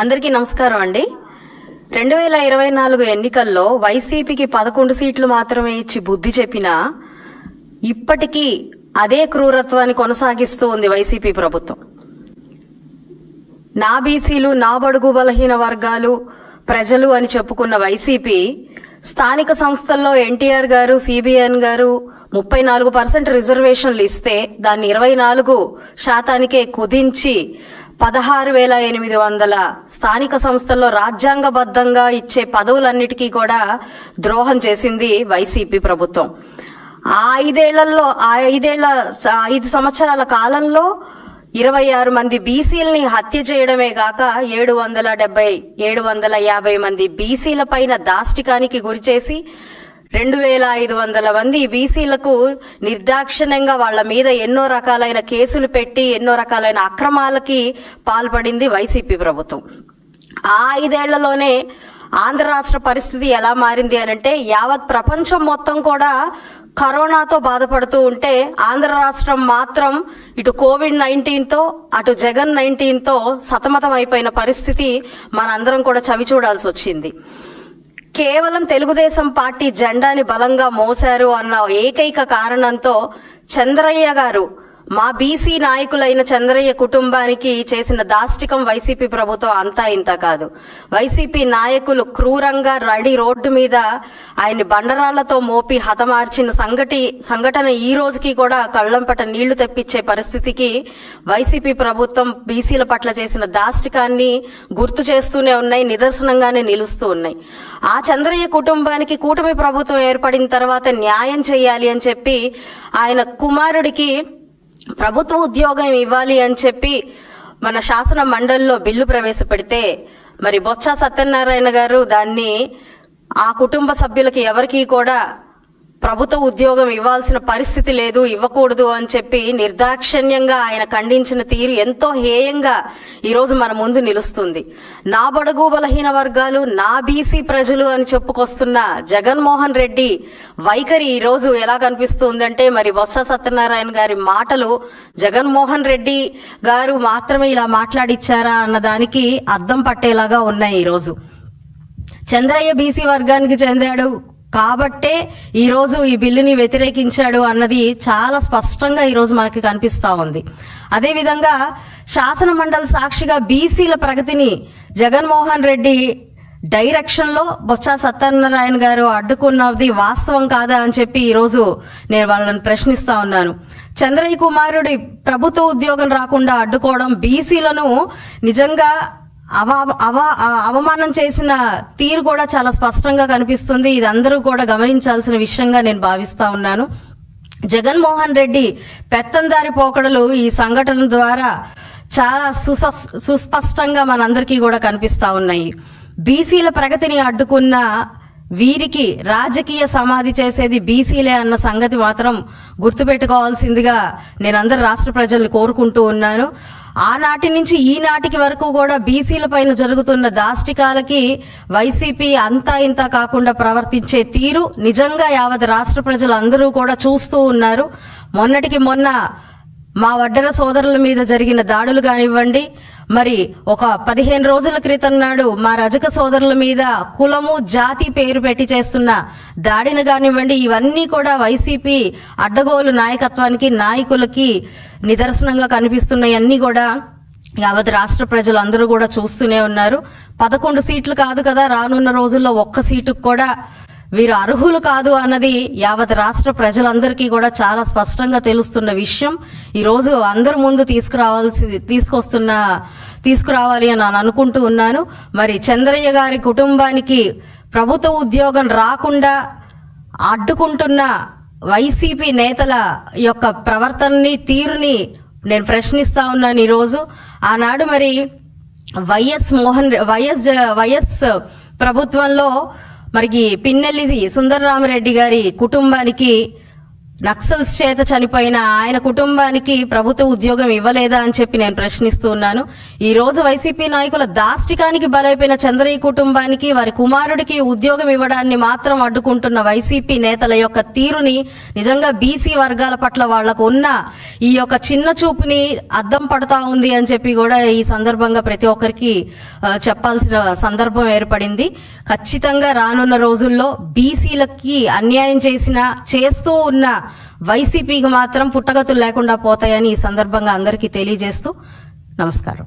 అందరికీ నమస్కారం అండి. రెండు వేల ఇరవై నాలుగు ఎన్నికల్లో వైసీపీకి పదకొండు సీట్లు మాత్రమే ఇచ్చి బుద్ధి చెప్పినా ఇప్పటికీ అదే క్రూరత్వాన్ని కొనసాగిస్తూ ఉంది వైసీపీ ప్రభుత్వం. నా బీసీలు నా బడుగు బలహీన వర్గాలు ప్రజలు అని చెప్పుకున్న వైసీపీ స్థానిక సంస్థల్లో ఎన్టీఆర్ గారు సిబిఎన్ గారు ముప్పై నాలుగు పర్సెంట్ రిజర్వేషన్లు ఇస్తే దాన్ని ఇరవై నాలుగు శాతానికే కుదించి పదహారు వేల ఎనిమిది వందల స్థానిక సంస్థల్లో రాజ్యాంగబద్ధంగా ఇచ్చే పదవులన్నిటికీ కూడా ద్రోహం చేసింది వైసీపీ ప్రభుత్వం. ఆ ఐదేళ్ళలో ఆ ఐదేళ్ళ స- ఐదు సంవత్సరాల కాలంలో ఇరవై ఆరు మంది బీసీలని హత్య చేయడమే గాక ఏడు వందల డెబ్బై ఏడు వందల యాభై మంది బీసీల పైన దాష్టికానికి గురిచేసి రెండు వేల ఐదు వందల మంది బీసీలకు నిర్దాక్షిణ్యంగా వాళ్ళ మీద ఎన్నో రకాలైన కేసులు పెట్టి ఎన్నో రకాలైన అక్రమాలకి పాల్పడింది వైసీపీ ప్రభుత్వం. ఆ ఐదేళ్ళలోనే ఆంధ్ర రాష్ట్ర పరిస్థితి ఎలా మారింది అని అంటే యావత్ ప్రపంచం మొత్తం కూడా కరోనాతో బాధపడుతూ ఉంటే ఆంధ్ర రాష్ట్రం మాత్రం ఇటు కోవిడ్ నైన్టీన్తో అటు జగన్ నైన్టీన్తో సతమతం అయిపోయిన పరిస్థితి మనందరం కూడా చవి చూడాల్సి వచ్చింది. కేవలం తెలుగుదేశం పార్టీ జెండాని బలంగా మోశారు అన్న ఏకైక కారణంతో చంద్రయ్య గారు మా బీసీ నాయకులైన చంద్రయ్య కుటుంబానికి చేసిన దాష్టికం వైసీపీ ప్రభుత్వం అంతా ఇంత కాదు. వైసీపీ నాయకులు క్రూరంగా రడి రోడ్డు మీద ఆయన్ని బండరాళ్ళతో మోపి హతమార్చిన సంఘటి సంఘటన ఈ రోజుకి కూడా కళ్ళంపట నీళ్ళు తెప్పించే పరిస్థితికి వైసీపీ ప్రభుత్వం బీసీల పట్ల చేసిన దాష్టికాన్ని గుర్తు చేస్తూనే ఉన్నాయి నిదర్శనంగానే నిలుస్తూ ఉన్నాయి. ఆ చంద్రయ్య కుటుంబానికి కూటమి ప్రభుత్వం ఏర్పడిన తర్వాత న్యాయం చేయాలి అని చెప్పి ఆయన కుమారుడికి ప్రభుత్వ ఉద్యోగం ఇవ్వాలి అని చెప్పి మన శాసన మండలిలో బిల్లు ప్రవేశపెడితే మరి బొత్స సత్యనారాయణ గారు దాన్ని ఆ కుటుంబ సభ్యులకి ఎవరికీ కూడా ప్రభుత్వ ఉద్యోగం ఇవ్వాల్సిన పరిస్థితి లేదు ఇవ్వకూడదు అని చెప్పి నిర్దాక్షిణ్యంగా ఆయన ఖండించిన తీరు ఎంతో హేయంగా ఈరోజు మన ముందు నిలుస్తుంది. నా బడుగు బలహీన వర్గాలు నా బీసీ ప్రజలు అని చెప్పుకొస్తున్న జగన్మోహన్ రెడ్డి వైఖరి ఈరోజు ఎలా కనిపిస్తుందంటే మరి బొత్స సత్యనారాయణ గారి మాటలు జగన్మోహన్ రెడ్డి గారు మాత్రమే ఇలా మాట్లాడిచ్చారా అన్న దానికి అద్దం పట్టేలాగా ఉన్నాయి ఈరోజు. చంద్రయ్య బీసీ వర్గానికి చెందాడు కాబట్టే ఈరోజు ఈ బిల్లుని వ్యతిరేకించాడు అన్నది చాలా స్పష్టంగా ఈరోజు మనకి కనిపిస్తూ ఉంది. అదేవిధంగా శాసన మండలి సాక్షిగా బీసీల ప్రగతిని జగన్మోహన్ రెడ్డి డైరెక్షన్లో బొత్స సత్యనారాయణ గారు అడ్డుకున్నది వాస్తవం కాదా అని చెప్పి ఈరోజు నేను వాళ్ళని ప్రశ్నిస్తా ఉన్నాను. చంద్రయ్య కుమారుడి ప్రభుత్వ ఉద్యోగం రాకుండా అడ్డుకోవడం బీసీలను నిజంగా అవ అవ అవమానం చేసిన తీరు కూడా చాలా స్పష్టంగా కనిపిస్తుంది. ఇది అందరూ కూడా గమనించాల్సిన విషయంగా నేను భావిస్తా ఉన్నాను. జగన్మోహన్ రెడ్డి పెత్తందారి పోకడలు ఈ సంఘటన ద్వారా చాలా సుస సుస్పష్టంగా మనందరికీ కూడా కనిపిస్తా ఉన్నాయి. బీసీల ప్రగతిని అడ్డుకున్న వీరికి రాజకీయ సమాధి చేసేది బీసీలే అన్న సంగతి మాత్రం గుర్తుపెట్టుకోవాల్సిందిగా నేను అందరు రాష్ట్ర ప్రజల్ని కోరుకుంటూ ఉన్నాను. ఆనాటి నుంచి ఈనాటికి వరకు కూడా బీసీల పైన జరుగుతున్న దాష్టికాలకి వైసీపీ అంతా ఇంత కాకుండా ప్రవర్తించే తీరు నిజంగా యావత్ రాష్ట్ర ప్రజలందరూ కూడా చూస్తూ ఉన్నారు. మొన్నటికి మొన్న మా వడ్డర సోదరుల మీద జరిగిన దాడులు కానివ్వండి మరి ఒక పదిహేను రోజుల క్రితం నాడు మా రజక సోదరుల మీద కులము జాతి పేరు పెట్టి చేస్తున్న దాడిని కానివ్వండి ఇవన్నీ కూడా వైసీపీ అడ్డగోలు నాయకత్వానికి నాయకులకి నిదర్శనంగా కనిపిస్తున్నాయన్నీ కూడా యావత్ రాష్ట్ర ప్రజలందరూ కూడా చూస్తూనే ఉన్నారు. పదకొండు సీట్లు కాదు కదా రానున్న రోజుల్లో ఒక్క సీటుకు కూడా వీరు అర్హులు కాదు అన్నది యావత్ రాష్ట్ర ప్రజలందరికీ కూడా చాలా స్పష్టంగా తెలుస్తున్న విషయం. ఈరోజు అందరి ముందు తీసుకురావాల్సి తీసుకొస్తున్న తీసుకురావాలి అని నేను అనుకుంటూ ఉన్నాను. మరి చంద్రయ్య గారి కుటుంబానికి ప్రభుత్వ ఉద్యోగం రాకుండా అడ్డుకుంటున్న వైసీపీ నేతల యొక్క ప్రవర్తనని తీరుని నేను ప్రశ్నిస్తా ఉన్నాను ఈరోజు ఆనాడు మరి వైఎస్ మోహన్ వైఎస్ జ- వైఎస్ ప్రభుత్వంలో మరి పిన్నెల్లి సుందరరామరెడ్డి గారి కుటుంబానికి నక్సల్స్ చేత చనిపోయిన ఆయన కుటుంబానికి ప్రభుత్వ ఉద్యోగం ఇవ్వలేదా అని చెప్పి నేను ప్రశ్నిస్తూ ఉన్నాను. ఈ రోజు వైసీపీ నాయకుల దాష్టికానికి బలైపోయిన చంద్రయ్య కుటుంబానికి వారి కుమారుడికి ఉద్యోగం ఇవ్వడాన్ని మాత్రం అడ్డుకుంటున్న వైసీపీ నేతల యొక్క తీరుని నిజంగా బీసీ వర్గాల పట్ల వాళ్ళకు ఉన్న ఈ యొక్క చిన్న చూపుని అద్దం పడతా ఉంది అని చెప్పి కూడా ఈ సందర్భంగా ప్రతి ఒక్కరికి చెప్పాల్సిన సందర్భం ఏర్పడింది. ఖచ్చితంగా రానున్న రోజుల్లో బీసీలకి అన్యాయం చేసిన చేస్తూ ఉన్న వైసీపీకి మాత్రం పుట్టగతులు లేకుండా పోతాయని ఈ సందర్భంగా అందరికీ తెలియజేస్తూ నమస్కారం.